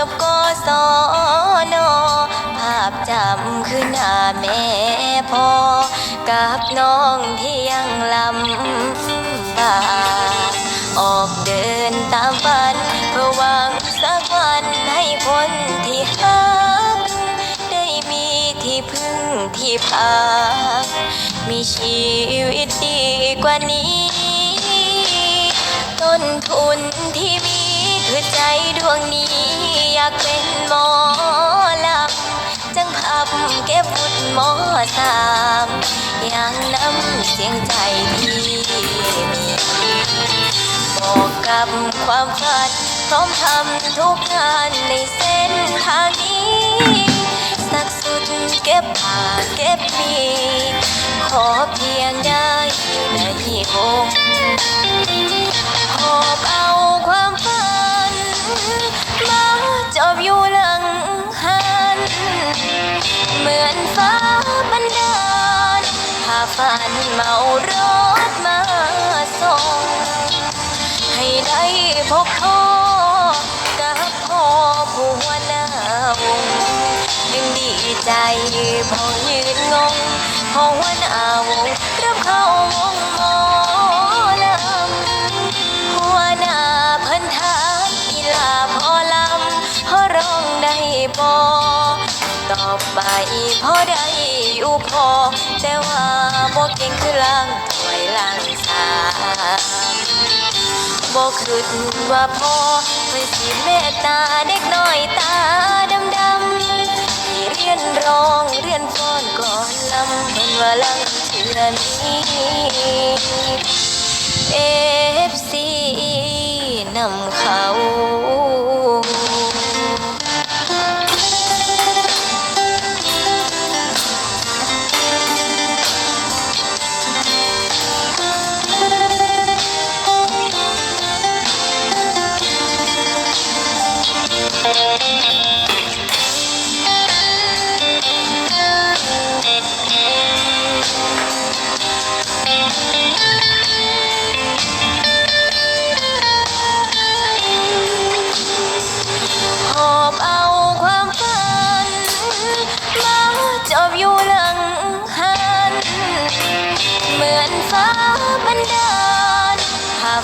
จบกศนภาพจำคือหน้าแม่พ่อกับน้องที่ยังลำบากออกเดินตามฝันเพื่อหวังสักวันให้คนที่หักได้มีที่พึ่งที่พักมีชีวิตดีกว่านี้ ต้นทุนที่มีคือใจดวงนี้ากเป็นหมอลำจังพับเก็บบุญหมอสามอย่างน้ำเสียงใจที่มีบอกกับความฝันพร้อมทำทุกงานในเส้นทางนี้สักสุดเก็บผ่าเก็บมีขอเพียงได้อยู่ในวง ฝันเมารถมาส่ง ให้ได้พบพ่อกับพ่อผู้หัวหน้าวงยังดีใจพอยืนงงพอหัวหน้าวงรับเข้าวงหมอลำหัวหน้าเพิ่นถามอีลาพอลำพอร้องได้บ่ตอบไปพอได้อยู่พอแต่ว่าบ่ เก่งคือล่างถวยล่างสามบอกคิดว่าพ่อเพิ่สิเมตตาเด็กน้อยตาดำดำที่เรียนร้องเรียนฟ้อนก่อนลำเพิ่นว่าลังเชื่อนี้เอฟซีนำเขา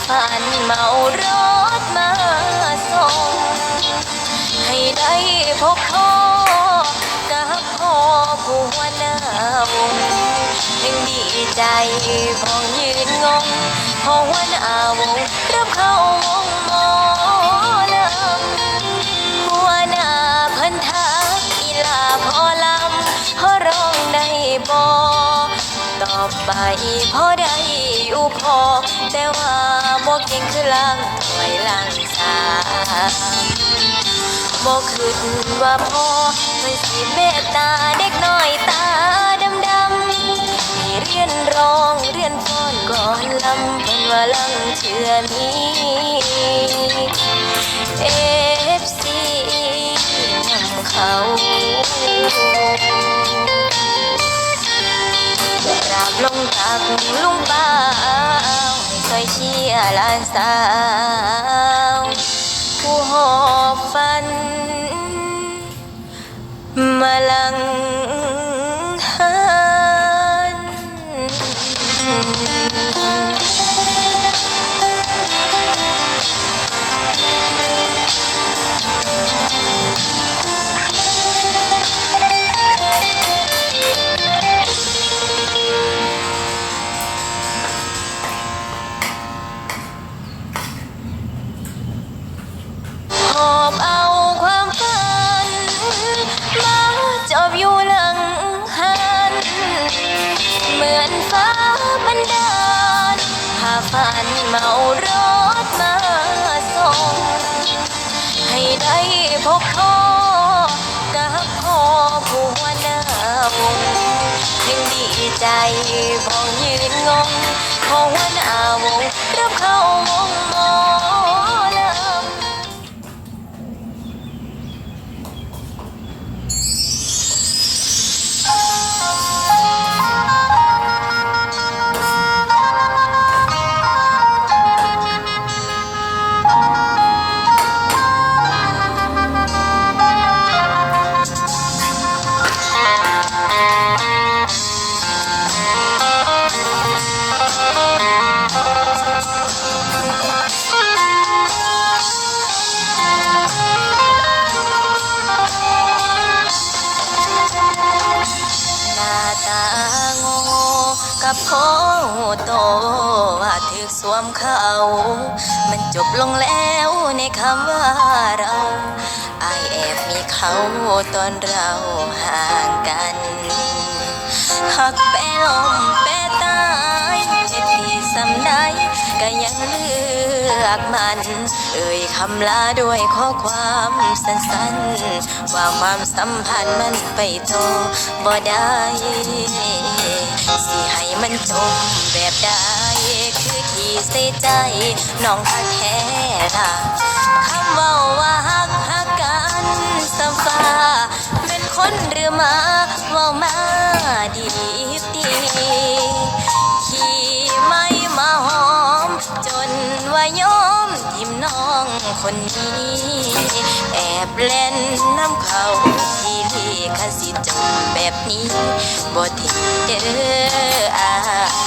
ฝันเมารถมาส่ง ให้ได้พบพ่อกับพ่อผู้หัวหน้าวงยังดีใจพองยืนงงพอหัวหน้าวงรับเข้าวงหมอลำหัวหน้าเพิ่นทักอีลาพอลำพอร้องได้บ่ตอบไปพอได้อยู่พอแต่ว่า บ่เก่งคือล่างถวยล่างสาบอกคิดว่าพ่อเพิ่นสิเมตตาเด็กน้อยตาดำดำให้เรียนร้องเรียนฟ้อนก่อนลำบ่นว่าลังเชื่อมีเอฟซีนำเขาราบลงตักลุงป้า อยเชียร์ลานสาว ผู้หอบฝัน มาลัง ผ่านเมารถมาส่ง ให้ได้พบพ่อกับพ่อผู้วนาวงยังดีใจพอยืนงงพอหัวน้าวงรับเข้าวงมอง โคโตว่าถึกสวมเขา มันจบลงแล้วในคำว่าเราอแอบมีเขาตอนเราห่างกันหักแปรลมแปรตายเหตุที่สำได้ก็ยังเลือกมัน เอ่ยคำลาด้วยข้อความสั้นๆ ว่าความสัมพันธ์มันไปต่อบ่ได้ มันจบแบบใดคือที่เสียใจน้องทักแท้ล่ะคำว่าว่าฮักฮักกันสำฟ้าเป็นคนหรือมาว่ามาดีดีขี่ไม่มาหอม จนว่ายอมทิมน้องคนนี้ แอบเล่นน้ำเขาที สิจบแบบนี้บ่ถึงเด้ออา